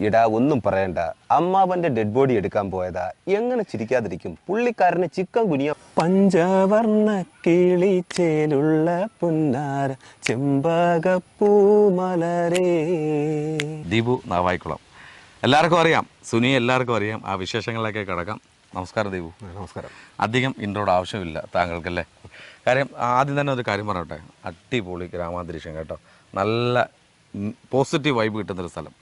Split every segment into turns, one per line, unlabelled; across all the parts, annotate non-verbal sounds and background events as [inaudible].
ഇടാ ഒന്നും പറയണ്ട. അമ്മാവന്റെ ഡെഡ് ബോഡി എടുക്കാൻ പോയതാ. എങ്ങനെ ചിരിക്കാതിരിക്കും? പുള്ളിക്കാരന് ചിക്കൻ കുനിയ പഞ്ചവർണ കിളിച്ചേലുള്ള പുന്നാര ചെമ്പകപ്പൂമലരേ
ദീപു നാവായിക്കുളം എല്ലാവർക്കും അറിയാം. സുനി എല്ലാവർക്കും അറിയാം. ആ വിശേഷങ്ങളിലൊക്കെ കിടക്കാം. നമസ്കാരം ദീപു.
നമസ്കാരം.
അധികം ഇൻട്രോഡ് ആവശ്യമില്ല താങ്കൾക്കല്ലേ? കാര്യം ആദ്യം തന്നെ ഒരു കാര്യം പറയട്ടെ. അടിപൊളി ഗ്രാമാന്തരീക്ഷം കേട്ടോ. നല്ല പോസിറ്റീവ് വൈബ് കിട്ടുന്നൊരു സ്ഥലം.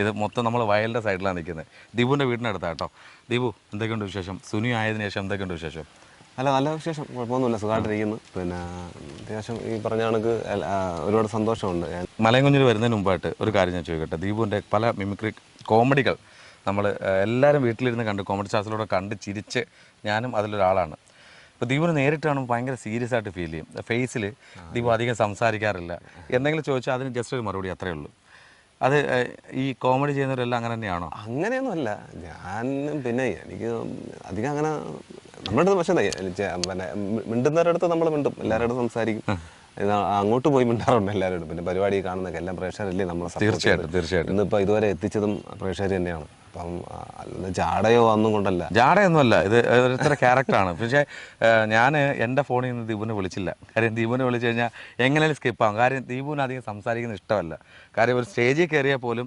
ഇത് മൊത്തം നമ്മൾ വയലിന്റെ സൈഡിലാണ് നിൽക്കുന്നത്. ദീപുവിന്റെ വീടിനടുത്താണ് കേട്ടോ. ദീപു എന്തൊക്കെയുണ്ട് വിശേഷം? സുനി ആയതിനു ശേഷം എന്തൊക്കെയുണ്ട് വിശേഷം?
അല്ല നല്ല വിശേഷം. കുഴപ്പമൊന്നുമില്ല സുഖമായിട്ടിരിക്കുന്നു. പിന്നെ അത്യാവശ്യം ഈ പറഞ്ഞ കണക്ക് ഒരുപാട് സന്തോഷമുണ്ട്. ഞാൻ
മലയങ്കുഞ്ഞിൽ വരുന്നതിന് മുമ്പായിട്ട് ഒരു കാര്യം ഞാൻ ചോദിക്കട്ടെ. ദീപുവിന്റെ പല മിമിക്രി കോമഡികൾ നമ്മൾ എല്ലാവരും വീട്ടിലിരുന്ന് കണ്ട് കോമഡി ചാസിലൂടെ കണ്ട് ചിരിച്ച് ഞാനും അതിലൊരാളാണ്. ഇപ്പോൾ ദീപുവിന് നേരിട്ട് കാണുമ്പോൾ ഭയങ്കര സീരിയസ് ആയിട്ട് ഫീൽ ചെയ്യും. ഫേസിൽ ദീപു അധികം സംസാരിക്കാറില്ല. എന്തെങ്കിലും ചോദിച്ചാൽ അതിന് ജസ്റ്റ് ഒരു മറുപടി അത്രയേ ഉള്ളൂ. അത് ഈ കോമഡി ചെയ്യുന്നവരെല്ലാം അങ്ങനെ തന്നെയാണോ?
അങ്ങനെയൊന്നുമല്ല. ഞാൻ പിന്നെ എനിക്ക് അധികം അങ്ങനെ നമ്മുടെ അടുത്ത് പക്ഷേ പിന്നെ മിണ്ടുന്നവരുടെ അടുത്ത് നമ്മൾ മിണ്ടും. എല്ലാവരുടെ അടുത്ത് സംസാരിക്കും. അങ്ങോട്ട് പോയി മിണ്ടാറുണ്ട് എല്ലാവരോടും പിന്നെ പരിപാടി കാണുന്നൊക്കെ എല്ലാം പ്രേക്ഷകരല്ലേ നമ്മളെ
തീർച്ചയായിട്ടും. തീർച്ചയായിട്ടും.
ഇന്നിപ്പോൾ ഇതുവരെ എത്തിച്ചതും പ്രേക്ഷകർ തന്നെയാണ്. അപ്പം ജാടയോ ഒന്നും കൊണ്ടല്ല.
ജാടയൊന്നുമല്ല ഇത് ഒരുത്തര ക്യാരക്ടറാണ്. പക്ഷേ ഞാൻ എന്റെ ഫോണിൽ നിന്ന് ദീപുവിനെ വിളിച്ചില്ല. കാര്യം ദീപുവിനെ വിളിച്ചു കഴിഞ്ഞാൽ സ്കിപ്പ് സ്കിപ്പാകും കാര്യം ദീപുവിന് അധികം സംസാരിക്കുന്ന ഇഷ്ടമല്ല. കാര്യം ഒരു സ്റ്റേജിൽ കയറിയാൽ പോലും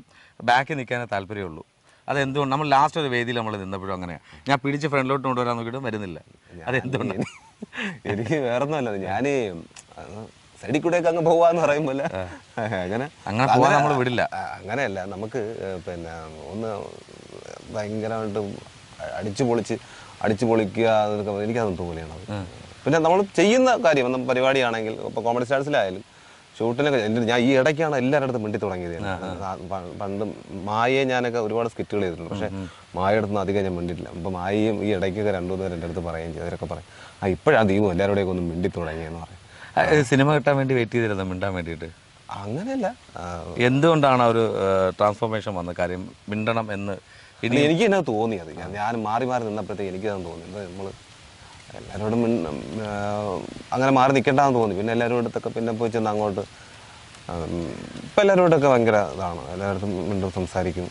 ബാക്കിൽ നിൽക്കാനേ താല്പര്യമുള്ളൂ അതെന്തുകൊണ്ട്? നമ്മൾ ലാസ്റ്റ് ഒരു വേദിയിൽ നമ്മൾ നിന്നപ്പോഴും അങ്ങനെയാണ് ഞാൻ പിടിച്ച് ഫ്രണ്ടിലോട്ട് കൊണ്ടുവരാൻ നോക്കിയിട്ടും വരുന്നില്ല. അതെന്തുകൊണ്ട്?
എനിക്ക് വേറെ ഒന്നുമല്ല ഞാൻ സൈഡിൽ കൂടെയൊക്കെ അങ്ങ് പോവാന്ന് പറയുമ്പോൾ [laughs] അങ്ങനെ.
അങ്ങനെ പോവാൻ നമ്മൾ വിടില്ല.
അങ്ങനെയല്ല. നമുക്ക് പിന്നെ ഒന്ന് ഭയങ്കരമായിട്ട് അടിച്ചു പൊളിച്ച് അടിച്ചു പൊളിക്കുക എന്നൊക്കെ എനിക്കതൊന്നും തോന്നിയാണ് പിന്നെ നമ്മൾ ചെയ്യുന്ന കാര്യം പരിപാടിയാണെങ്കിൽ ഇപ്പോൾ കോമഡി സ്റ്റാർസിലായാലും ഷൂട്ടിനൊക്കെ ഞാൻ ഈ ഇടയ്ക്കാണ് എല്ലാവരുടെ അടുത്തും മിണ്ടി തുടങ്ങിയത്. പണ്ട് മായയെ ഞാനൊക്കെ ഒരുപാട് സ്കിറ്റുകൾ ചെയ്തിട്ടുണ്ട് പക്ഷേ മായയുടെ അടുത്തൊന്നും അധികം ഞാൻ മിണ്ടിയിട്ടില്ല. അപ്പോൾ മായയും ഈ ഇടയ്ക്കൊക്കെ രണ്ടു മൂന്ന് പേര് എന്റെ അടുത്ത് പറയുകയും ചെയ്തവരൊക്കെ പറയും ആ ഇപ്പോഴാണ് ദീപം എല്ലാവരുടെയൊക്കെ ഒന്ന് മിണ്ടി തുടങ്ങിയെന്ന് പറയും.
സിനിമ കിട്ടാൻ വേണ്ടി വെയിറ്റ് ചെയ്തിരുന്നു? മിണ്ടാൻ വേണ്ടിയിട്ട്?
അങ്ങനെയല്ല.
എന്തുകൊണ്ടാണ് ഒരു ട്രാൻസ്ഫോർമേഷൻ വന്ന കാര്യം? മിണ്ടണം എന്ന്
എനിക്ക് എന്നാ തോന്നിയത്? ഞാൻ ഞാൻ മാറി മാറി നിന്നപ്പോഴത്തേക്ക് എനിക്ക് തന്നെ തോന്നി നമ്മൾ എല്ലാവരോടും അങ്ങനെ മാറി നിൽക്കേണ്ടതെന്ന് തോന്നി. പിന്നെ എല്ലാവരോടത്തൊക്കെ പിന്നെ പോയി ചെന്ന് അങ്ങോട്ട് ഇപ്പം എല്ലാവരോടൊക്കെ ഭയങ്കര ഇതാണ്. എല്ലാവരും മിണ്ടും സംസാരിക്കും.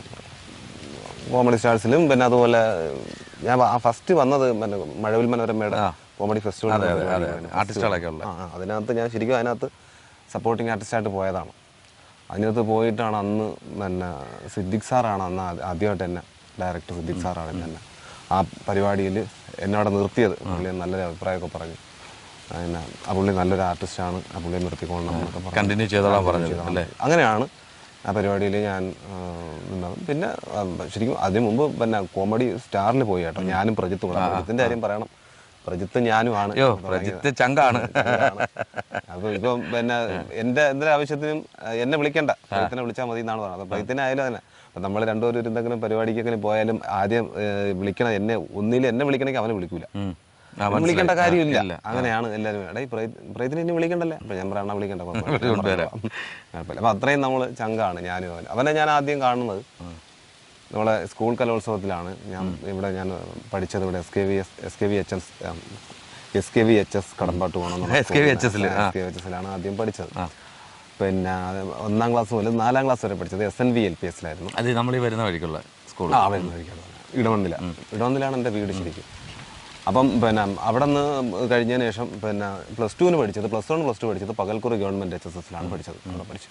കോമഡി സ്റ്റാർസിലും പിന്നെ അതുപോലെ ഞാൻ ആ ഫസ്റ്റ് വന്നത് പിന്നെ മഴവിൽ മനോരമയുടെ കോമഡി ഫെസ്റ്റിവൽ
ആർട്ടിസ്റ്റുകളൊക്കെ
ഉള്ളത് അതിനകത്ത് ഞാൻ ശരിക്കും അതിനകത്ത് സപ്പോർട്ടിങ് ആർട്ടിസ്റ്റായിട്ട് പോയതാണ്. അതിനകത്ത് പോയിട്ടാണ് അന്ന് തന്നെ സിദ്ദിഖ് സാറാണ് അന്ന് ആദ്യമായിട്ട് എന്നെ ഡയറക്ടർ സിദ്ദിഖ് സാറാണ് തന്നെ. ആ പരിപാടിയിൽ എന്നെ അവിടെ നിർത്തിയത് പുള്ളി നല്ലൊരു അഭിപ്രായമൊക്കെ പറഞ്ഞു. പിന്നെ ആ പുള്ളി നല്ലൊരു ആർട്ടിസ്റ്റാണ് ആ പുള്ളിയെ നിർത്തിക്കൊള്ളണം
കണ്ടിന്യൂ ചെയ്തോളാൻ പറഞ്ഞു
അങ്ങനെയാണ് ആ പരിപാടിയിൽ ഞാൻ നിന്നത്. പിന്നെ ശരിക്കും അതിന് മുമ്പ് പിന്നെ കോമഡി സ്റ്റാറിൽ പോയി കേട്ടോ. ഞാനും പ്രജിത്തും പ്രജിത്തിന്റെ കാര്യം പറയണം. പ്രജിത്ത് ഞാനുമാണ്.
അയ്യോ പ്രജിത്ത് [laughs] ചങ്കാണ്.
അപ്പൊ ഇപ്പൊ പിന്നെ എന്റെ എന്തൊരു ആവശ്യത്തിനും എന്നെ വിളിക്കണ്ട. പ്രജിത്തിനെ വിളിച്ചാൽ മതി എന്നാണ് പറഞ്ഞത്. അപ്പൊ പ്രജിത്തിനെ ആയാലും തന്നെ അപ്പൊ നമ്മൾ രണ്ടുപേരും എന്തെങ്കിലും പരിപാടിക്കെങ്കിലും പോയാലും ആദ്യം വിളിക്കണം എന്നെ ഒന്നിൽ എന്നെ വിളിക്കണമെങ്കിൽ അവനെ വിളിക്കൂല. വിളിക്കേണ്ട കാര്യമില്ല. അങ്ങനെയാണ് എല്ലാവരും. എടേ പ്രയത്തിന് ഇനി വിളിക്കണ്ടല്ലേ? അപ്പൊ ഞാൻ പറയണ വിളിക്കണ്ട അപ്പൊ അത്രയും നമ്മൾ ചങ്കാണ് ഞാനും അവൻ അവനെ ഞാൻ ആദ്യം കാണുന്നത് നമ്മളെ സ്കൂൾ കലോത്സവത്തിലാണ് ഞാൻ ഇവിടെ ഞാൻ പഠിച്ചത് ഇവിടെ S K V S S K V H S S K V H S Kadambattu പോകണം
S K V H
S K V H എസിലാണ് ആദ്യം പഠിച്ചത്. പിന്നെ ഒന്നാം ക്ലാസ് മുതൽ നാലാം ക്ലാസ് വരെ പഠിച്ചത് S N V L P എസിലായിരുന്നു
അത് നമ്മൾ ഈ വരുന്ന വഴിക്കുള്ള സ്കൂൾ
ആ വരുന്ന വഴിക്കാണ് ഇടവണ്ണില. ഇടവണ്ണിലാണ് എന്റെ വീട് ശരിക്കും. അപ്പം പിന്നെ അവിടെ നിന്ന് കഴിഞ്ഞതിന് ശേഷം പിന്നെ പ്ലസ് ടുവിന് പഠിച്ചത് പ്ലസ് വൺ പ്ലസ് ടു പഠിച്ചത് പകൽക്കുറി ഗവൺമെന്റ് എച്ച് എസ് എസിലാണ് പഠിച്ചത്. അവിടെ പഠിച്ചു.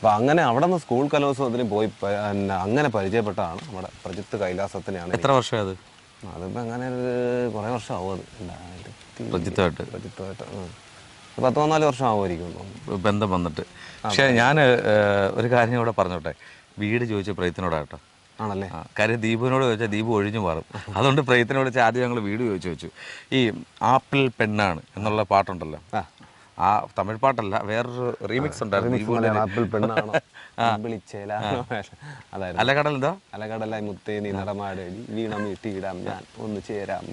അപ്പോൾ അങ്ങനെ അവിടെ നിന്ന് സ്കൂൾ കലോത്സവത്തിന് പോയി പിന്നെ അങ്ങനെ പരിചയപ്പെട്ടതാണ് നമ്മുടെ പ്രജിത്ത് കൈലാസത്തിനെയാണ്
എത്ര വർഷം അത്
അതിപ്പോൾ അങ്ങനെ ഒരു കുറേ വർഷം ആവും അത്. രണ്ടായിരത്തി
പ്രജിത്തായിട്ട്
പ്രജിത്തുമായിട്ട്. ഉം. പത്ത് പതിനാല് വർഷം ആവുമായിരിക്കും
ബന്ധം വന്നിട്ട്. പക്ഷേ ഞാൻ ഒരു കാര്യം ഇവിടെ പറഞ്ഞോട്ടെ? വീട് ചോദിച്ച പ്രയത്തിനോടാട്ടോ
ആണല്ലേ?
കാര്യം ദീപുവിനോട് ചോദിച്ചാൽ ദീപു ഒഴിഞ്ഞു മാറും. അതുകൊണ്ട് പ്രയത്തിനോട് ചോദിച്ചാൽ ആദ്യം ഞങ്ങൾ വീട് ചോദിച്ചു വെച്ചു. ഈ ആപ്പിൾ പെണ്ണാണ് എന്നുള്ള പാട്ടുണ്ടല്ലോ.
ആ.
തമിഴ് പാട്ടല്ല വേറൊരു റീമിക്സ് ഉണ്ടായിരുന്നു അലകടൽ എന്താ?
അലകടലായി മുത്തേ നീ നടമാടടി വീണം ഇട്ടിയിടാം ഞാൻ ഒന്ന് ചേരാം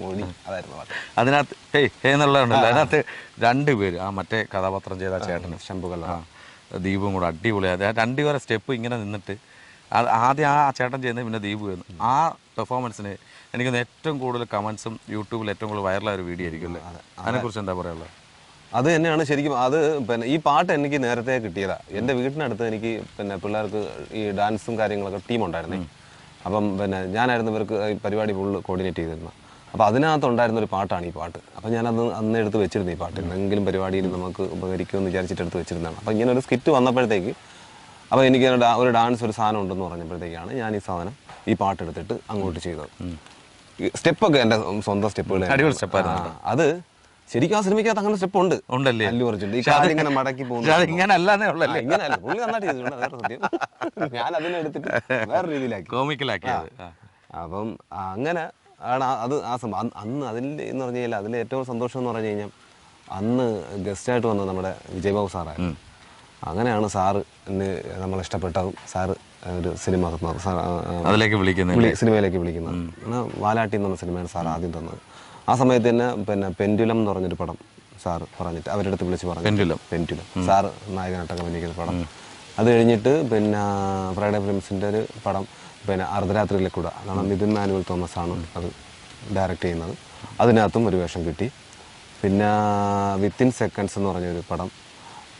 അതായിരുന്നു
അതിനകത്ത് എന്നുള്ളതുണ്ടല്ലോ അതിനകത്ത് രണ്ട് പേര് ആ മറ്റേ കഥാപാത്രം ചെയ്ത ചേട്ടൻ ചേട്ടന്.
ശംഭുകല.
ദീപും കൂടെ ആ രണ്ടുപേരെ സ്റ്റെപ്പ് ഇങ്ങനെ നിന്നിട്ട് അത് ആദ്യം ആ ചേട്ടൻ ചെയ്യുന്നത് പിന്നെ ദീപു ചെയ്യുന്നു. ആ പെർഫോമൻസിന് എനിക്ക് ഏറ്റവും കൂടുതൽ കമൻസും യൂട്യൂബിൽ ഏറ്റവും കൂടുതൽ വൈറലായ ഒരു വീഡിയോ ആയിരിക്കും അല്ലേ? അതിനെക്കുറിച്ച് എന്താ പറയാനുള്ളത്?
അത് തന്നെയാണ് ശരിക്കും അത് പിന്നെ ഈ പാട്ട് എനിക്ക് നേരത്തെ കിട്ടിയതാ. എന്റെ വീട്ടിനടുത്ത് എനിക്ക് പിന്നെ പിള്ളേർക്ക് ഈ ഡാൻസും കാര്യങ്ങളൊക്കെ ടീം ഉണ്ടായിരുന്നേ അപ്പം പിന്നെ ഞാനായിരുന്നു ഇവർക്ക് ഈ പരിപാടി ഫുള്ള് കോർഡിനേറ്റ് ചെയ്തിരുന്നത്. അപ്പോൾ അതിനകത്ത് ഉണ്ടായിരുന്ന ഒരു പാട്ടാണ് ഈ പാട്ട്. അപ്പം ഞാനത് അന്ന് എടുത്ത് വെച്ചിരുന്നു ഈ പാട്ട്. എന്തെങ്കിലും പരിപാടിയിൽ നമുക്ക് ഉപകരിക്കുമെന്ന് വിചാരിച്ചിട്ട് എടുത്ത് വെച്ചിരുന്നതാണ്. അപ്പം ഇങ്ങനെ ഒരു സ്കിറ്റ് വന്നപ്പോഴത്തേക്ക് അപ്പോൾ എനിക്ക് ഒരു ഡാൻസ് ഒരു സാധനം ഉണ്ടെന്ന് പറഞ്ഞപ്പോഴത്തേക്കാണ് ഞാൻ ഈ സാധനം ഈ പാട്ട് എടുത്തിട്ട് അങ്ങോട്ട് ചെയ്തത്. സ്റ്റെപ്പൊക്കെ എന്റെ സ്വന്തം സ്റ്റെപ്പുകൾ അത് ശരിക്കും ആ സിനിമയ്ക്കകത്ത് അങ്ങനെ സ്റ്റെപ്പ് ഉണ്ട്
ഉണ്ടല്ലേ?
അല്ലു അർജുൻ. ഈ ഇങ്ങനെ മടക്കി പോകുന്നു
ഇങ്ങനെ അല്ലാന്നേ ഉള്ളല്ലേ?
ഇങ്ങനെയല്ല പുള്ളി നന്നായിട്ട് ചെയ്തിട്ടുണ്ട്. വേറെ സത്യം. ഞാൻ അതിനെ എടുത്തിട്ട് വേറെ രീതിയിലാക്കി.
കോമിക്കലാക്കിയത്. ആ.
അപ്പം അങ്ങനെ ആണ് അത് ആ സംഭവം അന്ന് അതിൽ എന്ന് പറഞ്ഞു കഴിഞ്ഞാൽ അതിൽ ഏറ്റവും സന്തോഷം എന്ന് പറഞ്ഞു കഴിഞ്ഞാൽ അന്ന് ഗസ്റ്റായിട്ട് വന്നത് നമ്മുടെ വിജയബാബു സാറായിരുന്നു അങ്ങനെയാണ് സാറ് നമ്മൾ ഇഷ്ടപ്പെട്ടതും സാറ് ഒരു സിനിമ
അതിലേക്ക് വിളിക്കുന്നത്
സിനിമയിലേക്ക് വിളിക്കുന്നത്. വാലാട്ടി എന്ന് പറഞ്ഞ സിനിമയാണ് സാർ ആദ്യം തന്നത്. ആ സമയത്ത് തന്നെ പിന്നെ പെൻഡുലം എന്ന് പറഞ്ഞൊരു പടം സാർ പറഞ്ഞിട്ട് അവരുടെ അടുത്ത് വിളിച്ച് പറഞ്ഞു.
പെൻഡുലം.
പെൻഡുലം. സാറ് നായകനായിട്ടൊക്കെ അഭിനയിക്കുന്ന പടം. അത് കഴിഞ്ഞിട്ട് പിന്നെ ഫ്രൈഡേ ഫിലിംസിന്റെ ഒരു പടം പിന്നെ അർദ്ധരാത്രിയിലെ കൂടെ. അതാണ് മിഥുൻ മാനുവൽ തോമസ് ആണ് അത് ഡയറക്റ്റ് ചെയ്യുന്നത്. അതിനകത്തും ഒരു വേഷം കിട്ടി. പിന്നെ വിത്തിൻ സെക്കൻഡ്സ് എന്ന് പറഞ്ഞൊരു പടം.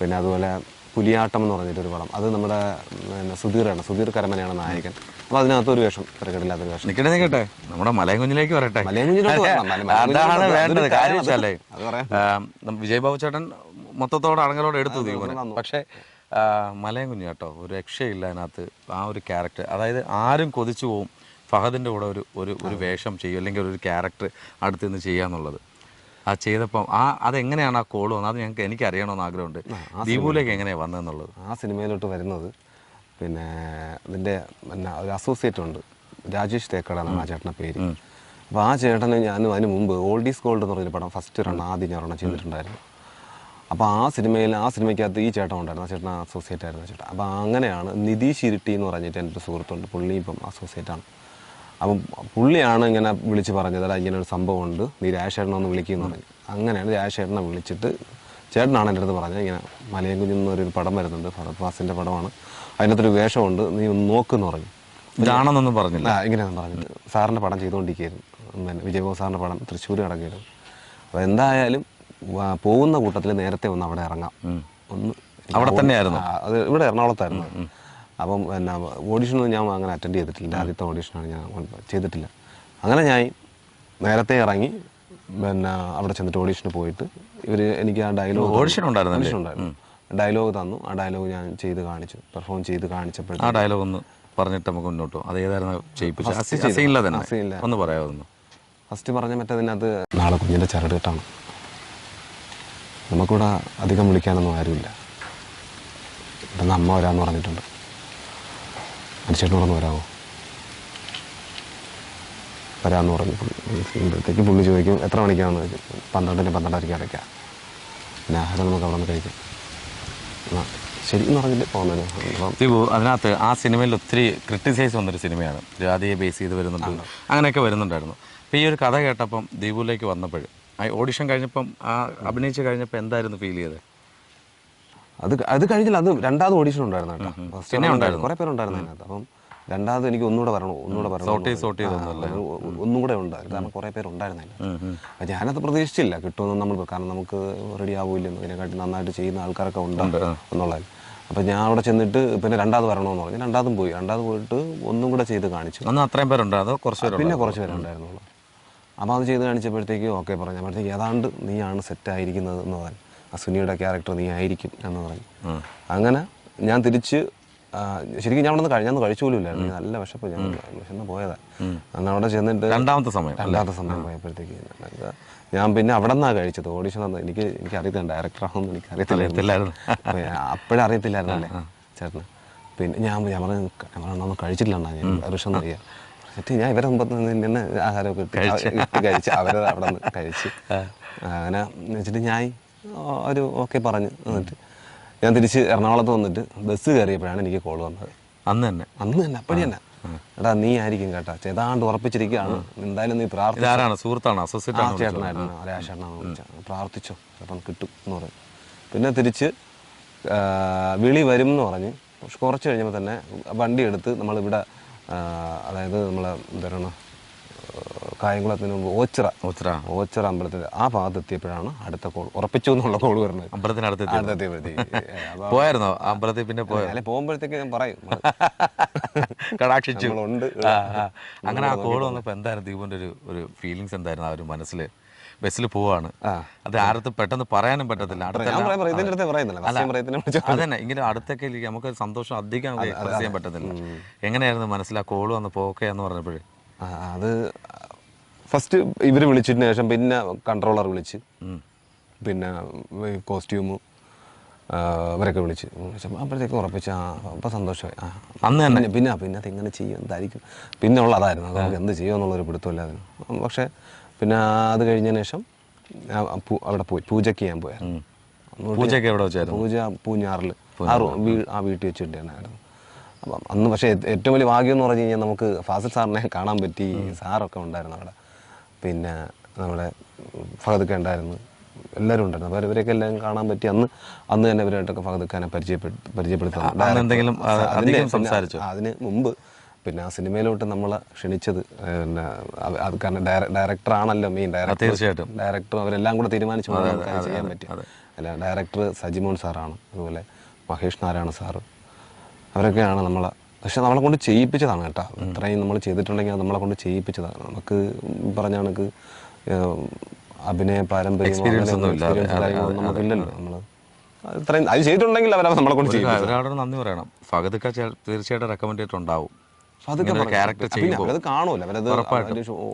പിന്നെ അതുപോലെ പുലിയാട്ടം എന്ന് പറഞ്ഞിട്ടൊരു പടം. അത് നമ്മുടെ പിന്നെ സുധീറാണ്. സുധീർ കരമനയാണ് നായകൻ. അപ്പോൾ അതിനകത്ത് ഒരു വേഷം തിരക്കിടില്ലാത്തൊരു വേഷം.
നിക്കട്ടെ നിക്കട്ടെ. നമ്മുടെ മലയം കുഞ്ഞിലേക്ക് വരട്ടെ.
മലയകുഞ്ഞിലോട്ട് വരണം. മല- മലയകുഞ്ഞിലോട്ട്
അതാണ് വേണ്ടത്.
കാര്യം
കാര്യം വെച്ചാലേ
അത് പറയാം.
വിജയ് ബാബു ചേട്ടൻ മൊത്തത്തോടെ അടങ്ങലോടെ എടുത്തു തീരുമാനം. പക്ഷേ ആ, മലയം കുഞ്ഞു കേട്ടോ ഒരു രക്ഷയില്ല അതിനകത്ത്. ആ ഒരു ക്യാരക്ടർ അതായത് ആരും കൊതിച്ചു പോവും ഫഹദിന്റെ കൂടെ ഒരു ഒരു ഒരു വേഷം ചെയ്യും അല്ലെങ്കിൽ ഒരു ക്യാരക്ടർ അടുത്ത് നിന്ന് ചെയ്യാന്നുള്ളത്. ആ ചെയ്തപ്പം ആ അതെങ്ങനെയാണ് ആ കോൾ വന്നത്? അത് ഞങ്ങൾക്ക് എനിക്ക് അറിയണമെന്ന് ആഗ്രഹമുണ്ട് ദീപുലേക്ക് എങ്ങനെയാണ് വന്നതെന്നുള്ളത്?
ആ സിനിമയിലോട്ട് വരുന്നത് പിന്നെ അതിന്റെ പിന്നെ ഒരു അസോസിയേറ്റ് ഉണ്ട്. രാജേഷ് തേക്കട എന്നാണ് ആ ചേട്ടന്റെ പേര്. അപ്പോൾ ആ ചേട്ടനെ ഞാൻ അതിന് മുമ്പ് ഓൾഡീസ് ഗോൾഡ് എന്ന് പറഞ്ഞൊരു പടം ഫസ്റ്റ് റൺ ആദ്യം ഞാൻ ഒരെണ്ണം ചെയ്തിട്ടുണ്ടായിരുന്നു. അപ്പോൾ ആ സിനിമയിൽ ആ സിനിമയ്ക്കകത്ത് ഈ ചേട്ടൻ ഉണ്ടായിരുന്നു. ആ ചേട്ടൻ അസോസിയേറ്റ് ആയിരുന്നു ആ ചേട്ടൻ. അപ്പോൾ അങ്ങനെയാണ് നിതീഷ് ഇരിട്ടി എന്ന് പറഞ്ഞിട്ട് എന്റെ ഒരു സുഹൃത്തുണ്ട്. പുള്ളി ഇപ്പം അസോസിയേറ്റ് ആണ്. അപ്പം പുള്ളിയാണ് ഇങ്ങനെ വിളിച്ച് പറഞ്ഞത്. അല്ല ഇങ്ങനെ ഒരു സംഭവമുണ്ട്. നീ രാജേഷേട്ടനെ ഒന്ന് വിളിക്കുമെന്ന് പറഞ്ഞു. അങ്ങനെയാണ് രാജേഷേട്ടനെ വിളിച്ചിട്ട് ചേട്ടനാണ് എന്റെ അടുത്ത് പറഞ്ഞത്. ഇങ്ങനെ മലയം കുഞ്ഞെന്നൊരു പടം വരുന്നുണ്ട്. ഫറത് ഫാസിന്റെ പടമാണ്. അതിനകത്തൊരു വേഷമുണ്ട്. നീ ഒന്ന് നോക്കുന്നു പറഞ്ഞു.
ഇതാണെന്നൊന്നും പറഞ്ഞില്ല.
ആ ഇങ്ങനെയാണ് പറഞ്ഞത്. സാറിന്റെ പടം ചെയ്തുകൊണ്ടിരിക്കുകയായിരുന്നു. പിന്നെ വിജയബാബു സാറിന്റെ പടം തൃശ്ശൂർ കിടക്കുകയായിരുന്നു അപ്പോൾ എന്തായാലും പോകുന്ന കൂട്ടത്തിൽ നേരത്തെ ഒന്ന് അവിടെ ഇറങ്ങാം. ഒന്ന്
അവിടെ തന്നെയായിരുന്നു.
അത് ഇവിടെ എറണാകുളത്തായിരുന്നു. അപ്പം പിന്നെ ഓഡീഷനൊന്നും ഞാൻ അങ്ങനെ അറ്റൻഡ് ചെയ്തിട്ടില്ല. ആദ്യത്തെ ഓഡീഷനാണ് ഞാൻ ചെയ്തിട്ടില്ല. അങ്ങനെ ഞാൻ നേരത്തെ ഇറങ്ങി പിന്നെ അവിടെ ചെന്നിട്ട് ഓഡീഷന് പോയിട്ട് ഇവർ എനിക്ക് ആ ഡയലോഗ്
ഓഡീഷൻ ഉണ്ടായിരുന്നു
ഓഡീഷൻ ഉണ്ടായിരുന്നു. ഡയലോഗ് തന്നു. ആ ഡയലോഗ് ഞാൻ ചെയ്ത് കാണിച്ചു. പെർഫോം ചെയ്ത് കാണിച്ചപ്പോഴും
ആ ഡയലോഗ് ഒന്ന് പറഞ്ഞിട്ട് നമുക്ക് മുന്നോട്ട് പോകാം അത് ഏതായിരുന്നു ചെയ്യിപ്പിച്ചത് തന്നെ. ഒന്ന് പറയാമായിരുന്നു
ഫസ്റ്റ് പറഞ്ഞ മറ്റതിനകത്ത് നാളെ കുഞ്ഞിന്റെ ചരട് കെട്ടാണ്. നമുക്കിവിടെ അധികം വിളിക്കാനൊന്നും ആരുമില്ല. ഇവിടുന്ന് അമ്മ വരാമെന്ന് പറഞ്ഞിട്ടുണ്ട്. മനുഷ്യനോടൊന്ന് വരാമോ വരാമെന്ന് പറഞ്ഞു. ഇപ്പോഴത്തേക്ക് പുള്ളി ചോദിക്കും എത്ര മണിക്കാണെന്ന് ചോദിക്കും പന്ത്രണ്ടിന് പന്ത്രണ്ടരയ്ക്ക് അടയ്ക്കാം പിന്നെ ആഹാരം നമുക്ക് അവിടെ നിന്ന് കഴിക്കാം. ആ ശരി എന്ന് പറഞ്ഞിട്ട്
പോകുന്നത് അതിനകത്ത് ആ സിനിമയിൽ ഒത്തിരി ക്രിട്ടിസൈസ് വന്നൊരു സിനിമയാണ്. ജാതിയെ ബേസ് ചെയ്ത് വരുന്നുണ്ട്. അങ്ങനെയൊക്കെ വരുന്നുണ്ടായിരുന്നു. അപ്പോൾ ഈ ഒരു കഥ കേട്ടപ്പം ദീപുലേക്ക് വന്നപ്പോൾ ആ ഓഡിഷൻ കഴിഞ്ഞപ്പം ആ അഭിനയിച്ച് കഴിഞ്ഞപ്പോൾ എന്തായിരുന്നു ഫീൽ ചെയ്തത്
അത് അത് കഴിഞ്ഞില്ല. അത് രണ്ടാമത് ഓഡിഷൻ ഉണ്ടായിരുന്നു കേട്ടോ.
ഫസ്റ്റ്
തന്നെ
ഉണ്ടായിരുന്നു.
കുറേ പേരുണ്ടായിരുന്നു അതിനകത്ത്. അപ്പം രണ്ടാമത് എനിക്ക് ഒന്നുകൂടെ പറഞ്ഞു ഒന്നുകൂടെ പറഞ്ഞു ഒന്നും കൂടെ ഉണ്ട് കാരണം കുറേ പേരുണ്ടായിരുന്നില്ല അപ്പം ഞാനത് പ്രതീക്ഷിച്ചില്ല. കിട്ടുമെന്ന് നമ്മൾ കാരണം നമുക്ക് റെഡി ആവില്ലെന്ന് ഇതിനെക്കാട്ടി നന്നായിട്ട് ചെയ്യുന്ന ആൾക്കാരൊക്കെ ഉണ്ട് എന്നുള്ളത് അപ്പം ഞാൻ അവിടെ ചെന്നിട്ട് പിന്നെ രണ്ടാമത് വരണമെന്ന് പറഞ്ഞു. രണ്ടാമതും പോയി. രണ്ടാമത് പോയിട്ട് ഒന്നും കൂടെ ചെയ്ത് കാണിച്ചു.
അന്ന് അത്രയും പേരുണ്ടോ. അതോ കുറച്ച്
പിന്നെ കുറച്ച് പേരുണ്ടായിരുന്നുള്ളൂ. അപ്പോൾ അത് ചെയ്ത് കാണിച്ചപ്പോഴത്തേക്ക് ഓക്കെ പറഞ്ഞു. അപ്പോഴത്തേക്ക് ഏതാണ്ട് നീയാണ് സെറ്റ് ആയിരിക്കുന്നത് എന്ന് പറഞ്ഞു. ആ സുനിയുടെ ക്യാരക്ടർ നീ ആയിരിക്കും എന്ന് പറഞ്ഞു. അങ്ങനെ ഞാൻ തിരിച്ച് ശരിക്കും ഞാൻ അവിടെ കഴിഞ്ഞാൽ കഴിച്ചു പോലും ഇല്ലായിരുന്നു. നല്ല വിശപ്പ് ഞാൻ വിശന്ന് പോയതാ. അന്ന് അവിടെ ചെന്നിട്ട്
രണ്ടാമത്തെ സമയം
രണ്ടാമത്തെ സമയം പോയപ്പോഴത്തേക്ക് ഞാൻ- പിന്നെ അവിടെ നിന്നാണ് കഴിച്ചത്? ഓഡിഷൻ എനിക്ക് എനിക്ക് അറിയത്തില്ല ഡയറക്ടർ ആണെന്ന് എനിക്ക് അറിയത്തില്ലായിരുന്നു.
അറിയത്തില്ലായിരുന്നു.
അപ്പോഴും അറിയത്തില്ലായിരുന്നല്ലേ ചേട്ടന്. പിന്നെ ഞാൻ ഞാൻ പറഞ്ഞു ഞാൻ പറഞ്ഞു, കഴിച്ചിട്ടില്ല ഞാൻ അറിയാം എന്നിട്ട് ഞാൻ ഇവരെ മുമ്പത്ത് നിന്ന് ആഹാരമൊക്കെ ഇട്ട് കഴിച്ച്. അവരെ അവിടെ നിന്ന് കഴിച്ച്. അങ്ങനെ വെച്ചിട്ട് ഞാൻ ഒരു ഓക്കെ പറഞ്ഞു എന്നിട്ട് ഞാൻ തിരിച്ച് എറണാകുളത്ത് വന്നിട്ട് ബസ് കയറിയപ്പോഴാണ് എനിക്ക് കോൾ വന്നത്.
അന്ന് തന്നെ?
അന്ന് തന്നെ അപ്പഴേ തന്നെ. എടാ നീ ആയിരിക്കും കേട്ടാ. ഏതാണ്ട് ഉറപ്പിച്ചിരിക്കുകയാണ്. എന്തായാലും നീ പ്രാർത്ഥിച്ചു.
സുഹൃത്താണ്?
ചേട്ടനായിരുന്നു. രാശേട്ടനാണ് പ്രാർത്ഥിച്ചോ. അപ്പം കിട്ടും എന്ന് പറഞ്ഞു. പിന്നെ തിരിച്ച് വിളി വരും എന്ന് പറഞ്ഞ് കുറച്ച് കഴിഞ്ഞപ്പോൾ തന്നെ വണ്ടി എടുത്ത് നമ്മളിവിടെ അതായത് നമ്മളെ എന്താ പറയുക കായംകുളത്തിന് മുമ്പ് ഓച്ചിറ.
ഓച്ചിറ.
ഓച്ചിറ അമ്പലത്തിൽ ആ ഭാഗത്ത് എത്തിയപ്പോഴാണ് അടുത്ത കോൾ ഉറപ്പിച്ചു എന്നുള്ള കോൾ വരുന്നത്.
അമ്പലത്തിനടുത്ത്.
അടുത്തെത്തിയപ്പോഴത്തേക്ക്. [laughs]
പോയായിരുന്നോ? അമ്പലത്തിൽ പിന്നെ പോയോ?
അല്ലെ പോകുമ്പോഴത്തേക്ക് ഞാൻ പറയും. [laughs]
കടാക്ഷിച്ചു.
നമ്മളുണ്ട്
ആ, ആ. അങ്ങനെ ആ കോൾ വന്നപ്പോൾ എന്തായിരുന്നു ദീപന്റെ ഒരു ഒരു ഫീലിങ്സ് എന്തായിരുന്നു ആ ഒരു മനസ്സിൽ? ബസ്സിൽ പോവാണ്. അത് ആരത്ത് പെട്ടെന്ന് പറയാനും പറ്റത്തില്ല. അതന്നെ ഇങ്ങനെ അടുത്തൊക്കെ ഇരിക്കും. നമുക്ക് സന്തോഷം അധികം എക്സ്പ്രസ് ചെയ്യാൻ പറ്റത്തില്ല. എങ്ങനെയായിരുന്നു മനസ്സിലാ കോൾ വന്ന് പോക്കെ എന്ന് പറഞ്ഞപ്പോഴേ?
അത് ഫസ്റ്റ് ഇവർ വിളിച്ചതിന് ശേഷം പിന്നെ കൺട്രോളർ വിളിച്ച്. പിന്നെ കോസ്റ്റ്യൂമ് ഇവരൊക്കെ വിളിച്ച്. അപ്പോഴത്തേക്ക് ഉറപ്പിച്ച് ആ അപ്പം സന്തോഷമായി. ആ
അന്ന് തന്നെ
പിന്നെ പിന്നെ അത് അതെങ്ങനെ ചെയ്യും എന്തായിരിക്കും. പിന്നെ ഉള്ളതായിരുന്നു. അത് നമുക്ക് എന്ത് ചെയ്യും എന്നുള്ളൊരു പിടുത്തമില്ലായിരുന്നു. പക്ഷേ പിന്നെ അത് കഴിഞ്ഞതിന് ശേഷം അവിടെ പോയി. പൂജയ്ക്ക് ഞാൻ പോയായിരുന്നു.
പൂജയൊക്കെ എവിടെ വെച്ചായിരുന്നു?
പൂജ പൂഞ്ഞാറിൽ ആ വീ- ആ വീട്ടിൽ വെച്ചിട്ടായിരുന്നു അപ്പം അന്ന് പക്ഷേ ഏറ്റവും വലിയ ഭാഗ്യം എന്ന് പറഞ്ഞു കഴിഞ്ഞാൽ നമുക്ക് ഫാസിൽ സാറിനെ കാണാൻ പറ്റി സാറൊക്കെ ഉണ്ടായിരുന്നു അവിടെ. പിന്നെ നമ്മുടെ ഫഹദൊക്കെ ഉണ്ടായിരുന്നു. എല്ലാവരും ഉണ്ടായിരുന്നു. അപ്പോൾ ഇവരെയൊക്കെ എല്ലാം കാണാൻ പറ്റി. അന്ന് അന്ന് തന്നെ ഇവരായിട്ടൊക്കെ ഫഹദ്
പരിചയപ്പെട്ട് സംസാരിച്ചോ?
അതിന് മുമ്പ് പിന്നെ ആ സിനിമയിലോട്ട് നമ്മളെ ക്ഷണിച്ചത് പിന്നെ അത് കാരണം ഡയറക്ടറാണല്ലോ മെയിൻ ഡയറക്ടർ
തീർച്ചയായിട്ടും.
ഡയറക്ടർ അവരെല്ലാം കൂടെ തീരുമാനിച്ചു ചെയ്യാൻ പറ്റും. അല്ല ഡയറക്ടർ സജിമോൻ സാറാണ്. അതുപോലെ മഹേഷ് നാരായണ സാറ്. അവരൊക്കെയാണ് നമ്മളെ പക്ഷെ നമ്മളെ കൊണ്ട് ചെയ്യിപ്പിച്ചതാണ് കേട്ടോ. ഇത്രയും നമ്മൾ ചെയ്തിട്ടുണ്ടെങ്കിൽ അത് നമ്മളെ കൊണ്ട് ചെയ്യിപ്പിച്ചതാണ്. നമുക്ക് പറഞ്ഞ കണക്ക് അഭിനയ പാരമ്പര്യം നമുക്കില്ലല്ലോ നമ്മൾ ഇത്രയും അത് ചെയ്തിട്ടുണ്ടെങ്കിൽ അവരെ നമ്മളെ കൊണ്ട് ചെയ്യും
നന്ദി പറയണം. ഫഗത് തീർച്ചയായിട്ടും റെക്കമെൻഡ് ചെയ്തിട്ടുണ്ടാവും.
അവരത് കാണൂല. അവരത്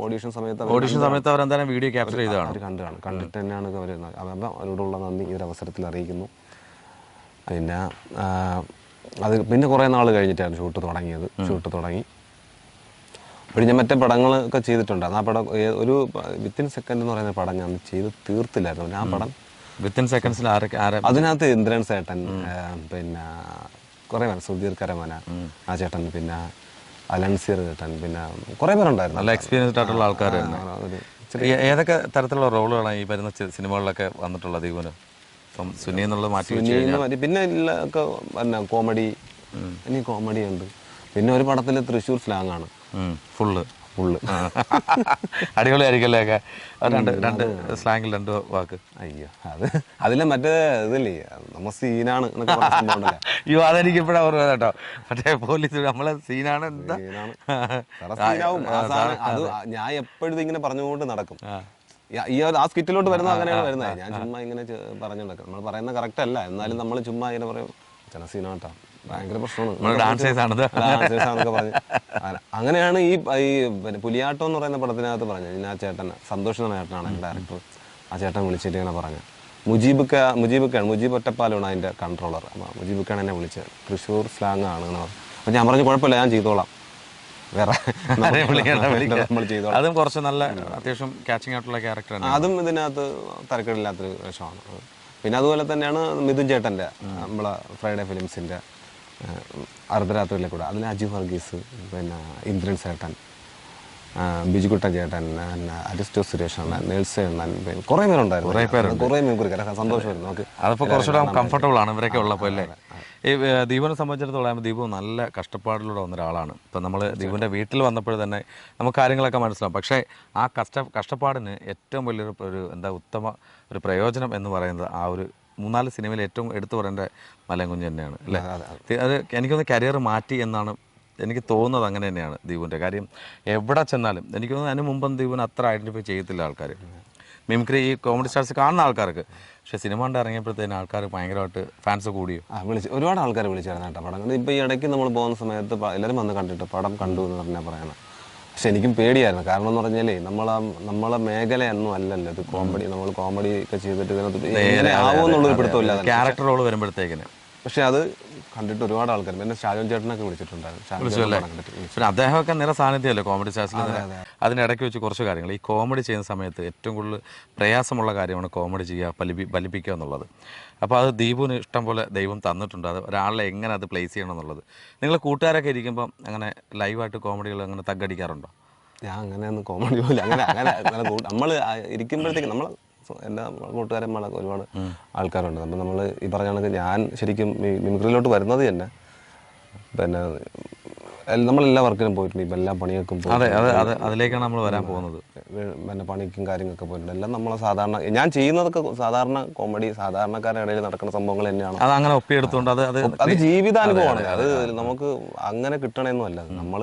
ഓഡിഷൻ സമയത്ത് അവർ
ഓഡിഷൻ സമയത്ത് അവരെന്തായാലും വീഡിയോ ക്യാപ്ചർ ചെയ്തതാണ്.
അവർ കണ്ടു കാണും കണ്ടിട്ട് തന്നെയാണ് അവർ അവരോടുള്ള നന്ദി ഈ ഒരു അവസരത്തിൽ അറിയിക്കുന്നു. പിന്നെ അത് പിന്നെ കുറേ നാൾ കഴിഞ്ഞിട്ടാണ് ഷൂട്ട് തുടങ്ങിയത്. ഷൂട്ട് തുടങ്ങി. അപ്പോൾ ഞാൻ മറ്റേ പടങ്ങളൊക്കെ ചെയ്തിട്ടുണ്ട്. ആ പടം ഒരു വിത്തിൻ സെക്കൻഡ് എന്ന് പറയുന്ന പടം ഞാൻ ചെയ്ത് തീർത്തില്ലായിരുന്നു. പിന്നെ ആ പടം
വിത്തിൻ സെക്കൻഡ്സിൽ ആരൊക്കെ ആരെ
അതിനകത്ത് ഇന്ദ്രൻ ചേട്ടൻ പിന്നെ കുറേ പേര് സുധീർ കരമന ആ ചേട്ടൻ പിന്നെ അലൻസിയർ ചേട്ടൻ പിന്നെ കുറേ പേരുണ്ടായിരുന്നു.
നല്ല എക്സ്പീരിയൻസ്ഡ് ആയിട്ടുള്ള ആൾക്കാർ തന്നെ.
ആ, ഒരു
ഏ- ഏതൊക്കെ തരത്തിലുള്ള റോളുകളാണ് ഈ വരുന്ന സിനിമകളിലൊക്കെ വന്നിട്ടുള്ളത് ദീപന് ഇപ്പം സുനി എന്നുള്ളത് മാറ്റി
സുനി മതി പിന്നെ ഒക്കെ കോമഡി ഇനി കോമഡി ഉണ്ട്. പിന്നെ ഒരു പടത്തിൽ തൃശ്ശൂർ സ്ലാങ് ആണ്.
ഫുള്ള്
ഫുള്ള് [laughs]
അടിപൊളിയായിരിക്കല്ലേ ഒക്കെ? രണ്ട് രണ്ട് സ്ലാങ്ങിൽ രണ്ട് വാക്ക്.
അയ്യോ അത് അതിലെ മറ്റേ ഇതല്ലേ നമ്മ സീനാണ്. [laughs]
അയ്യോ അതെനിക്ക് ഇപ്പോഴാ ഓർമ്മ കേട്ടോ. മറ്റേ പോലീസ് നമ്മളെ സീനാണ് എന്താ?
സീനാവും. അത് ഞാൻ എപ്പോഴും ഇങ്ങനെ പറഞ്ഞുകൊണ്ട് നടക്കും. ഈ- ആ സ്കിറ്റിലോട്ട് വരുന്ന അങ്ങനെയാണ് വരുന്നത്. ഞാൻ ചുമ്മാ ഇങ്ങനെ ചെ- പറഞ്ഞു നടക്കും നമ്മൾ പറയുന്ന കറക്റ്റ് അല്ല. എന്നാലും നമ്മൾ ചുമ്മാ ഇങ്ങനെ പറയും ചില സീനാട്ടാ ഭയങ്കര പ്രശ്നമാണ്. അങ്ങനെയാണ് ഈ ഈ പിന്നെ പുലിയാട്ടം എന്ന് പറയുന്ന പടത്തിനകത്ത് പറഞ്ഞത്. ഇനി ആ ചേട്ടൻ സന്തോഷ് എന്ന ചേട്ടനാണ് എന്റെ ഡയറക്ടർ ആ ചേട്ടൻ വിളിച്ചിട്ട് ഇങ്ങനെ പറഞ്ഞു. മുജീബിക്ക മുജീബിക്കാണ് മുജീബ് ഒറ്റപ്പാലാണ് അതിന്റെ കൺട്രോളർ അപ്പോൾ മുജീബിക്കാണ് എന്നെ വിളിച്ചത്. തൃശ്ശൂർ സ്ലാങ് ആണ് എന്ന് പറഞ്ഞു. അപ്പോൾ ഞാൻ പറഞ്ഞു കുഴപ്പമില്ല ഞാൻ ചെയ്തോളാം. വേറെ
അതും കുറച്ച് നല്ല അത്യാവശ്യം കാച്ചിങ് ആയിട്ടുള്ള ക്യാരക്ടർ തന്നെ
അതും ഇതിനകത്ത് തരക്കേടില്ലാത്തൊരു വേഷമാണ്. പിന്നെ അതുപോലെ തന്നെയാണ് മിഥുൻ ചേട്ടന്റെ നമ്മളെ ഫ്രൈഡേ ഫിലിംസിന്റെ അർദ്ധരാത്രിയിലെ കൂടെ. അതിൽ അജു വർഗീസ് പിന്നെ ഇന്ദ്രൻ ചേട്ടൻ ആ, ബിജുകുട്ടൻ ചേട്ടൻ അരിസ്റ്റോ സുരേഷ് അണ്ണൻ നേഴ്സ് അണ്ണൻ കുറേ പേരുണ്ടായിരുന്നു. കുറേ പേരുണ്ട്. കുറേ സന്തോഷമായിരുന്നു. നമുക്ക്
അതപ്പോൾ കുറച്ചുകൂടെ കംഫർട്ടബിൾ ആണ്. ഇവരൊക്കെ ഉള്ളപ്പോൾ അല്ലേ? ഈ ദീപനെ സംബന്ധിച്ചിടത്തോളം ദീപു നല്ല കഷ്ടപ്പാടിലൂടെ വന്ന ഒരാളാണ് ഇപ്പം നമ്മൾ ദീപന്റെ വീട്ടിൽ വന്നപ്പോൾ തന്നെ നമുക്ക് കാര്യങ്ങളൊക്കെ മനസ്സിലാവും. പക്ഷേ ആ കഷ്ട കഷ്ടപ്പാടിന് ഏറ്റവും വലിയൊരു ഒരു എന്താ ഉത്തമ ഒരു പ്രയോജനം എന്ന് പറയുന്നത് ആ ഒരു മൂന്നാൽ സിനിമയിൽ ഏറ്റവും എടുത്തു പറയേണ്ട മലയങ്കുഞ്ഞ് തന്നെയാണ്. അല്ലേ? അത് എനിക്കൊന്ന് കരിയർ മാറ്റി എന്നാണ് എനിക്ക് തോന്നുന്നത് അങ്ങനെ തന്നെയാണ് ദീപുവിന്റെ കാര്യം. എവിടെ ചെന്നാലും എനിക്ക് തോന്നുന്നു അതിന് മുമ്പും ദീപുവിന് അത്ര ഐഡന്റിഫൈ ചെയ്യത്തില്ല ആൾക്കാർ. മിമിക്രി ഈ കോമഡി സ്റ്റാർസ് കാണുന്ന ആൾക്കാർക്ക്. പക്ഷേ സിനിമ കണ്ട് ഇറങ്ങിയപ്പോഴത്തേന് ആൾക്കാർ ഭയങ്കരമായിട്ട് ഫാൻസ് കൂടിയോ?
ആ വിളിച്ച് ഒരുപാട് ആൾക്കാർ വിളിച്ചായിരുന്നു കേട്ടോ പടം. കണ്ട് ഇപ്പോൾ ഈ ഇടയ്ക്ക് നമ്മൾ പോകുന്ന സമയത്ത് എല്ലാവരും വന്ന് കണ്ടിട്ട് പടം കണ്ടു എന്ന് പറഞ്ഞാൽ പറയണം പക്ഷെ എനിക്കും പേടിയായിരുന്നു. കാരണം എന്ന് പറഞ്ഞാലേ നമ്മൾ നമ്മളെ മേഖലയൊന്നും അല്ലല്ലോ. ഇത് കോമഡി നമ്മൾ കോമഡി ഒക്കെ ചെയ്തിട്ട് ഇതിനകത്ത് ആവുമെന്നുള്ളൊരു പിടുത്തമില്ല
ക്യാരക്ടർ റോൾ വരുമ്പോഴത്തേക്കിന്.
പക്ഷെ അത് കണ്ടിട്ട് ഒരുപാട് ആൾക്കാർ പിന്നെ ഷാജോൻ ചേട്ടനൊക്കെ വിളിച്ചിട്ടുണ്ടായിരുന്നു. ഷാജോൻ ചേട്ടൻ പടം കണ്ടിട്ട് വിളിച്ചു.
പിന്നെ അദ്ദേഹമൊക്കെ നിറ സാന്നിധ്യമല്ലേ കോമഡി സ്റ്റാർസിൽ അതിനിടയ്ക്ക് വെച്ച് കുറച്ച് കാര്യങ്ങൾ. ഈ കോമഡി ചെയ്യുന്ന സമയത്ത് ഏറ്റവും കൂടുതൽ പ്രയാസമുള്ള കാര്യമാണ് കോമഡി ചെയ്യുക ഫലിപ്പി ഫലിപ്പിക്കുക എന്നുള്ളത്. അപ്പോൾ അത് ദീപുവിന് ഇഷ്ടം പോലെ ദൈവം തന്നിട്ടുണ്ട്. അത് ഒരാളെ എങ്ങനെ അത് പ്ലേസ് ചെയ്യണം എന്നുള്ളത്. നിങ്ങൾ കൂട്ടുകാരൊക്കെ ഇരിക്കുമ്പം അങ്ങനെ ലൈവായിട്ട് കോമഡികൾ അങ്ങനെ തగ్గടിക്കാറുണ്ടോ
ഞാൻ അങ്ങനെ ഒന്നും കോമഡി പോലെ അങ്ങനെ അങ്ങനെ നമ്മൾ ഇരിക്കുമ്പോഴത്തേക്ക് നമ്മൾ എല്ലാ കൂട്ടുകാരന്മാരൊക്കെ ഒരുപാട് ആൾക്കാരുണ്ട്. അപ്പം നമ്മൾ ഈ പറഞ്ഞ കണക്ക് ഞാൻ ശരിക്കും മിമിക്രിയിലോട്ട് വരുന്നത് തന്നെ. പിന്നെ നമ്മളെല്ലാ വർക്കിനും പോയിട്ടുണ്ട്. ഇപ്പം എല്ലാ പണികൾക്കും പോയി
അതെ അത് അത്. അതിലേക്കാണ് നമ്മൾ വരാൻ പോകുന്നത്.
പിന്നെ പണിക്കും കാര്യങ്ങളൊക്കെ പോയിട്ടുണ്ട്. എല്ലാം നമ്മളെ സാധാരണ ഞാൻ ചെയ്യുന്നതൊക്കെ സാധാരണ കോമഡി സാധാരണക്കാരുടെ ഇടയിൽ നടക്കുന്ന സംഭവങ്ങൾ തന്നെയാണ്.
അത് അങ്ങനെ ഒപ്പിയെടുത്തുകൊണ്ട് അത് അത്
അത് ജീവിതാനുഭവമാണ്. അത് നമുക്ക് അങ്ങനെ കിട്ടണമെന്നും അല്ല. നമ്മൾ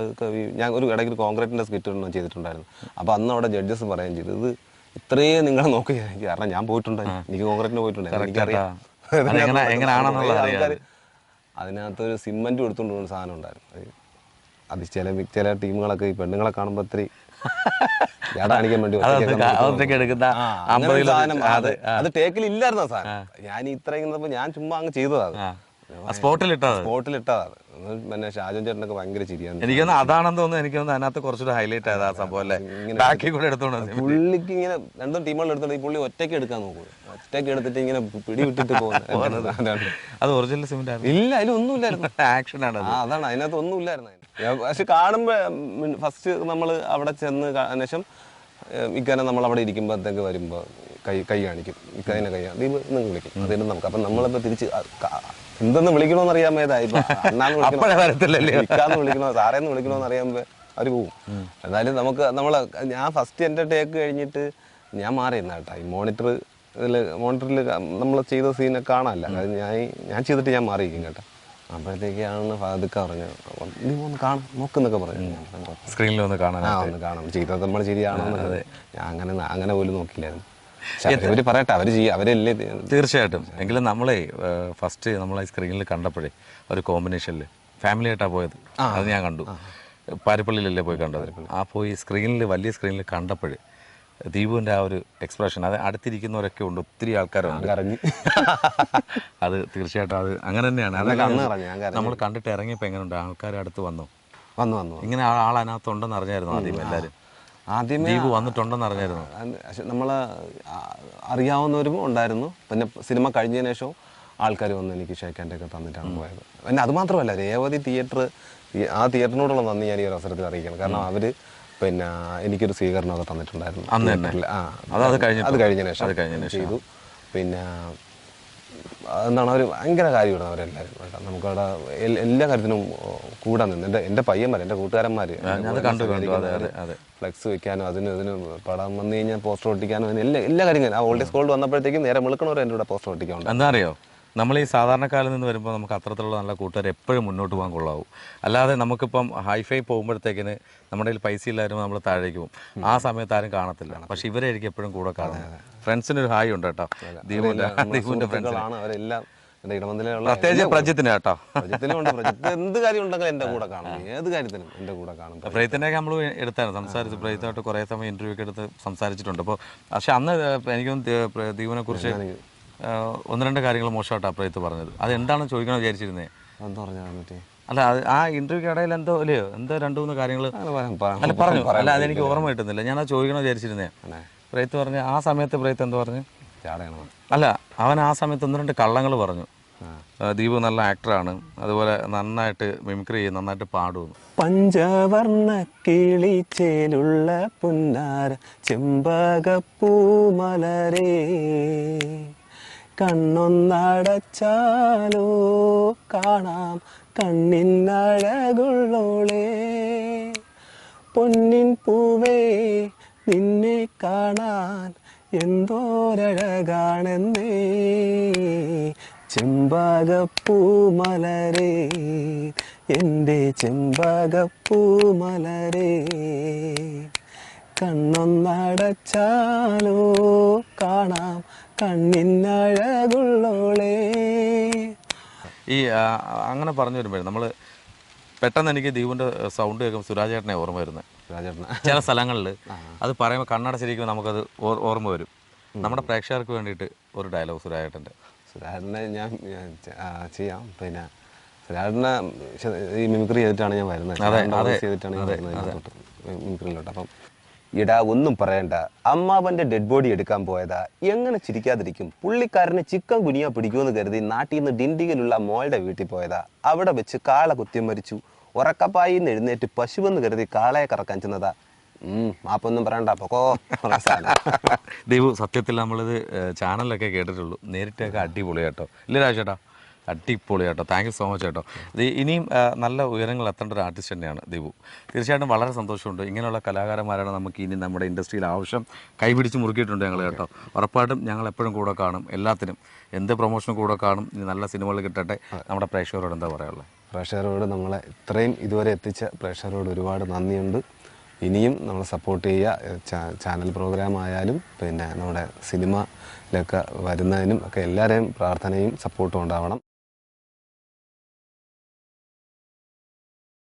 ഞാൻ ഒരു ഇടയ്ക്ക് കോൺക്രീറ്റിന്റെ സ്കിറ്റ് ഒന്നും ചെയ്തിട്ടുണ്ടായിരുന്നു. അപ്പൊ അന്ന് അവിടെ ജഡ്ജസ് പറയുകയും ചെയ്തു. ഇത് ഇത്രയും നിങ്ങൾ നോക്കി കാരണം ഞാൻ പോയിട്ടുണ്ട്. എനിക്ക് കോൺക്രീറ്റിന് പോയിട്ടുണ്ട്. എനിക്കറിയാം. [laughs] അതിനകത്ത് ഒരു സിമെന്റ് കൊടുത്തോണ്ട് പോകുന്ന സാധനം ഉണ്ടായിരുന്നു. അത് ചില ചില ടീമുകളൊക്കെ ഈ പെണ്ണുങ്ങളെ കാണുമ്പോൾ ഇത്തിരി [laughs] ജാട കാണിക്കാൻ വേണ്ടി
അത്
ഒരു ടേക്കിൽ ഇല്ലായിരുന്ന സാധനം. ഞാൻ ഇത്രയും ഞാൻ ചുമ്മാ അങ്ങ്
ചെയ്തതാണ്. സ്പോട്ടിൽ ഇട്ടതാണ്
സ്പോട്ടിൽ ഇട്ടതാണ് പിന്നെ ഷാജൻ ചേട്ടനൊക്കെ ഭയങ്കര ചിരിയാണ്.
എനിക്കൊന്ന് അതാണെന്ന് തോന്നുന്നു. എനിക്ക് തോന്നുന്നു അതിനകത്ത് കുറച്ചുകൂടെ ഹൈലൈറ്റ് ആയത് ആ സംഭവം അല്ലേ? ബാക്കി കൂടെ എടുത്തോണ്ട്
പുള്ളിക്ക് ഇങ്ങനെ രണ്ടും ടീമുകൾ എടുത്തോണ്ട് ഈ പുള്ളി ഒറ്റയ്ക്ക് എടുക്കാൻ നോക്കും ഒറ്റയ്ക്ക് എടുത്തിട്ട് ഇങ്ങനെ പിടി വിട്ടിട്ട് പോകുന്നത്. [laughs]
അത് ഒറിജിനൽ സിമെന്റ് ആയിരുന്നു.
ഇല്ല അതിലൊന്നുമില്ലായിരുന്നു
ആക്ഷൻ ആണ്
അതാണ്. അതിനകത്ത് ഒന്നുമില്ലായിരുന്നു അതിന്. ഞാൻ പക്ഷെ കാണുമ്പോ ഫസ്റ്റ് നമ്മൾ അവിടെ ചെന്ന് ശേഷം ഇക്കാനെ നമ്മൾ അവിടെ ഇരിക്കുമ്പോഴത്തേക്ക് വരുമ്പോ കൈ കൈ കാണിക്കും. ഇക്കാനെ കൈ ദീപ് നിങ്ങൾ വിളിക്കും. അതിന് നമുക്ക്. അപ്പൊ നമ്മളിപ്പോ തിരിച്ച് എന്തെന്ന് വിളിക്കണോന്ന് അണ്ണാന്ന് വിളിക്കണോ?
അപ്പഴേ വരത്തില്ലല്ലേ?
ഇക്കാന്ന് വിളിക്കണോ? സാറേന്ന് വിളിക്കണോന്ന് അറിയാമ്പോ അവർ പോവും. എന്നാലും നമുക്ക് നമ്മൾ ഞാൻ ഫസ്റ്റ് എന്റെ ടേക്ക് കഴിഞ്ഞിട്ട് ഞാൻ മാറിയിരുന്ന കേട്ടോ. ഈ മോണിറ്റർ ഇതിൽ മോണിറ്ററിൽ നമ്മൾ ചെയ്ത സീനെ കാണാനല്ല. അത് ഞാൻ ഞാൻ ചെയ്തിട്ട് ഞാൻ മാറിയിരിക്കും കേട്ടോ. അപ്പോഴത്തേക്കാണ് ഫാദുക്ക പറഞ്ഞു നീ ഒന്ന് കാണും നോക്കുന്നൊക്കെ പറഞ്ഞു
സ്ക്രീനിൽ ഒന്ന് കാണാൻ
ആ ഒന്ന് കാണാം ചെയ്തത് നമ്മൾ ശരിയാണോ ഞാൻ അങ്ങനെ അങ്ങനെ പോലും നോക്കില്ലായിരുന്നു അവർ പറയട്ടെ അവർ ചെയ്യും അവരല്ലേ
തീർച്ചയായിട്ടും. എങ്കിലും നമ്മളെ ഫസ്റ്റ് നമ്മളെ സ്ക്രീനിൽ കണ്ടപ്പോഴേ ഒരു കോമ്പിനേഷനിൽ ഫാമിലി ആയിട്ടാണ് പോയത്. അത് ഞാൻ കണ്ടു. പാരിപ്പള്ളിയിലല്ലേ പോയി കണ്ടത്? ആ പോയി സ്ക്രീനിൽ വലിയ സ്ക്രീനിൽ കണ്ടപ്പോഴേ ദീപുവിന്റെ ആ ഒരു എക്സ്പ്രഷൻ അത് അടുത്തിരിക്കുന്നവരൊക്കെ ഉണ്ട് ഒത്തിരി ആൾക്കാരുണ്ട്.
ഇറങ്ങി [laughs]
അത് തീർച്ചയായിട്ടും അത് അങ്ങനെ തന്നെയാണ്. നമ്മൾ കണ്ടിട്ട് ഇറങ്ങിയപ്പോൾ എങ്ങനെയുണ്ട് ആൾക്കാർ അടുത്ത് വന്നു?
വന്നു വന്നു
ഇങ്ങനെ ആൾ അതിനകത്തുണ്ടെന്ന് അറിഞ്ഞായിരുന്നു ആദ്യം എല്ലാവരും
ആദ്യമേ
ദീപു വന്നിട്ടുണ്ടെന്ന് അറിഞ്ഞായിരുന്നു.
നമ്മൾ അറിയാവുന്നവരും ഉണ്ടായിരുന്നു. പിന്നെ സിനിമ കഴിഞ്ഞതിന് ശേഷം ആൾക്കാർ വന്ന് എനിക്ക് ഷേക്കാന്റെ ഒക്കെ തന്നിട്ടാണ് പോയത്. പിന്നെ അത് മാത്രമല്ല രേവതി തിയേറ്റർ ആ തിയേറ്ററിനോടുള്ള നന്ദി ഞാൻ ഈ ഒരു അവസരത്തിൽ അറിയിക്കണം കാരണം അവർ പിന്നെ എനിക്കൊരു സ്വീകരണമൊക്കെ തന്നിട്ടുണ്ടായിരുന്നു.
അന്ന് തന്നെ?
ആ
അത് കഴിഞ്ഞ
അത് കഴിഞ്ഞതിന് ശേഷം ചെയ്തു. പിന്നെ എന്താണ് അവർ ഭയങ്കര കാര്യമാണ് അവരെല്ലാവരും കേട്ടോ നമുക്കവിടെ എല്ലാ കാര്യത്തിനും കൂടെ നിന്ന്. എന്റെ എന്റെ പയ്യന്മാർ എന്റെ കൂട്ടുകാരന്മാർ ഫ്ലെക്സ് വെക്കാനും അതിന് ഇതിന് പടം വന്നു കഴിഞ്ഞാൽ പോസ്റ്റർ ഒട്ടിക്കാനും അതിന് എല്ലാ എല്ലാ കാര്യങ്ങളും. ആ ഓൾഡ് സ്കൂളിൽ വന്നപ്പോഴത്തേക്കും നേരെ വിളിക്കണവർ എന്റെ കൂടെ പോസ്റ്റർ ഒട്ടിക്കാനുണ്ട്
എന്താ അറിയോ? നമ്മൾ ഈ സാധാരണക്കാരിൽ നിന്ന് വരുമ്പോൾ നമുക്ക് അത്തരത്തിലുള്ള നല്ല കൂട്ടുകാർ എപ്പോഴും മുന്നോട്ട് പോകാൻ കൊള്ളാവും. അല്ലാതെ നമുക്കിപ്പം ഹൈഫൈ പോകുമ്പോഴത്തേക്കിന് നമ്മുടെ കയ്യിൽ പൈസ ഇല്ലായിരുന്നു നമ്മൾ താഴേക്ക് പോകും. ആ സമയത്ത് ആരും കാണത്തില്ല. പക്ഷെ ഇവരായിരിക്കും എപ്പോഴും കൂടെ കാണുന്നത്. ഫ്രണ്ട്സിന് ഒരു ഹായ് ഉണ്ട് കേട്ടോ. ദീപുവിന്റെ ദീപുവിന്റെ ഫ്രണ്ട്സ്
അവരെല്ലാം എന്റെ ഇടമന്തിലുള്ള
പ്രത്യേകിച്ച് പ്രജിത്തിന് കേട്ടോ.
പ്രജത്തിലുണ്ട് പ്രജത്ത് എന്ത് കാര്യം ഉണ്ടെങ്കിലും എന്റെ കൂടെ കാണും. ഏത് കാര്യത്തിനും എന്റെ കൂടെ കാണും.
നമ്മൾ എടുത്തായിരുന്നു. സംസാരിച്ച് പ്രയത്തായിട്ട് കുറേ സമയം ഇന്റർവ്യൂ ഒക്കെ എടുത്ത് സംസാരിച്ചിട്ടുണ്ട്. അപ്പോൾ പക്ഷെ അന്ന് എനിക്കൊന്നും ദീപനെ കുറിച്ച് ഒന്ന് രണ്ട് കാര്യങ്ങൾ മോശമായിട്ട് അപ്രയത്ത് പറഞ്ഞത്. അത് എന്താണെന്ന് ചോദിക്കണം വിചാരിച്ചിരുന്നേ?
പറഞ്ഞാൽ മറ്റേ?
അല്ല അത് ആ ഇന്റർവ്യൂക്ക് ഇടയിൽ എന്തോ അല്ലയോ എന്തോ രണ്ടു മൂന്ന് കാര്യങ്ങൾ. അല്ല പറഞ്ഞു. അല്ല അതെനിക്ക് ഓർമ്മ കിട്ടുന്നില്ല. ഞാൻ അത് ചോദിക്കണം വിചാരിച്ചിരുന്നേ. പ്രയത്ത് പറഞ്ഞ ആ സമയത്ത് പ്രയത്ത് എന്തോ പറഞ്ഞു? അല്ല അവൻ ആ സമയത്ത് ഒന്ന് രണ്ട് കള്ളങ്ങൾ പറഞ്ഞു. ദീപു നല്ല ആക്ടറാണ്. അതുപോലെ നന്നായിട്ട് മിമിക്രി ചെയ്യും നന്നായിട്ട് പാടും
പഞ്ചവർണ കിളിച്ചേലുള്ള പുന്നാര ചെമ്പകപ്പൂമലരേ കണ്ണൊന്നടച്ചാലോ? കാണാം കണ്ണിനഴകുള്ളോളേ. പൊന്നിൻ പൂവേ നിന്നെ കാണാൻ എന്തോരഴകാണെന്നേ. ചെമ്പകപ്പൂമലരേ എന്റെ ചെമ്പകപ്പൂമലരേ കണ്ണൊന്നടച്ചാലോ? കാണാം കണ്ണിനഴകുള്ളോളേ.
ഈ അങ്ങനെ പറഞ്ഞു വരുമ്പോഴേ നമ്മൾ പെട്ടെന്ന് എനിക്ക് ദീപുവിന്റെ സൗണ്ട് കേൾക്കുമ്പോൾ സുരാജേട്ടനെ ഓർമ്മ വരുന്നത് ചില സ്ഥലങ്ങളിൽ അത് പറയുമ്പോൾ കണ്ണടച്ചിരിക്കുമ്പോൾ നമുക്കത് ഓർ- ഓർമ്മ വരും. നമ്മുടെ പ്രേക്ഷകർക്ക് വേണ്ടിയിട്ട് ഒരു ഡയലോഗ് സുരാജേട്ടന്റെ
സുരാജേട്ടനെ ഞാൻ ഞാൻ ചെയ്യാം. പിന്നെ സുരാജേട്ടനെ ഈ മിമിക്രി ചെയ്തിട്ടാണ് ഞാൻ വരുന്നത്. ചെയ്തിട്ടാണ് ഞാൻ വരുന്നത്. ഇതിനകത്തോട്ട്, മിമിക്രിയിലോട്ട് അപ്പം ഇടാ ഒന്നും പറയണ്ട. അമ്മാവന്റെ ഡെഡ് ബോഡി എടുക്കാൻ പോയതാ. എങ്ങനെ ചിരിക്കാതിരിക്കും? പുള്ളിക്കാരന് ചിക്കൻ കുനിയ പിടിക്കുമെന്ന് കരുതി നാട്ടിൽ നിന്ന് ഡിണ്ടിഗലുള്ള മോളുടെ വീട്ടിൽ പോയതാ. അവിടെ വെച്ച് കാള കുത്തി മരിച്ചു. ഉറക്കപ്പായി എഴുന്നേറ്റ് പശുവെന്ന് കരുതി കാളയെ കറക്കാൻ ചെന്നതാ. മാപ്പൊന്നും പറയണ്ട പൊക്കോ.
ദൈവം. സത്യത്തിൽ നമ്മളിത് ചാനലൊക്കെ കേട്ടിട്ടുള്ളൂ. നേരിട്ടൊക്കെ അടിപൊളിയാട്ടോ. ഇല്ല രാജേട്ടാ അടിപൊളി കേട്ടോ താങ്ക് യു സോ മച്ച് കേട്ടോ ഇനിയും നല്ല ഉയരങ്ങൾ എത്തേണ്ട ഒരു ആർട്ടിസ്റ്റ് തന്നെയാണ് ദീപു. തീർച്ചയായിട്ടും വളരെ സന്തോഷമുണ്ട്. ഇങ്ങനെയുള്ള കലാകാരന്മാരാണ് നമുക്ക് ഇനി നമ്മുടെ ഇൻഡസ്ട്രിയിൽ ആവശ്യം കൈപിടിച്ച് മുറുക്കിയിട്ടുണ്ട് ഞങ്ങൾ കേട്ടോ. ഉറപ്പായിട്ടും ഞങ്ങൾ എപ്പോഴും കൂടെ കാണും. എല്ലാത്തിനും എന്ത് പ്രൊമോഷനും കൂടെ കാണും ഇനി നല്ല സിനിമകൾ കിട്ടട്ടെ. നമ്മുടെ പ്രേക്ഷകരോട് എന്താ പറയാനുള്ളത്?
പ്രേക്ഷകരോട് നമ്മളെ ഇത്രയും ഇതുവരെ എത്തിച്ച പ്രേക്ഷകരോട് ഒരുപാട് നന്ദിയുണ്ട്. ഇനിയും നമ്മളെ സപ്പോർട്ട് ചെയ്യുക. ചാനൽ പ്രോഗ്രാം ആയാലും പിന്നെ നമ്മുടെ സിനിമയിലൊക്കെ വരുന്നതിനും ഒക്കെ എല്ലാവരെയും പ്രാർത്ഥനയും സപ്പോർട്ടും ഉണ്ടാവണം.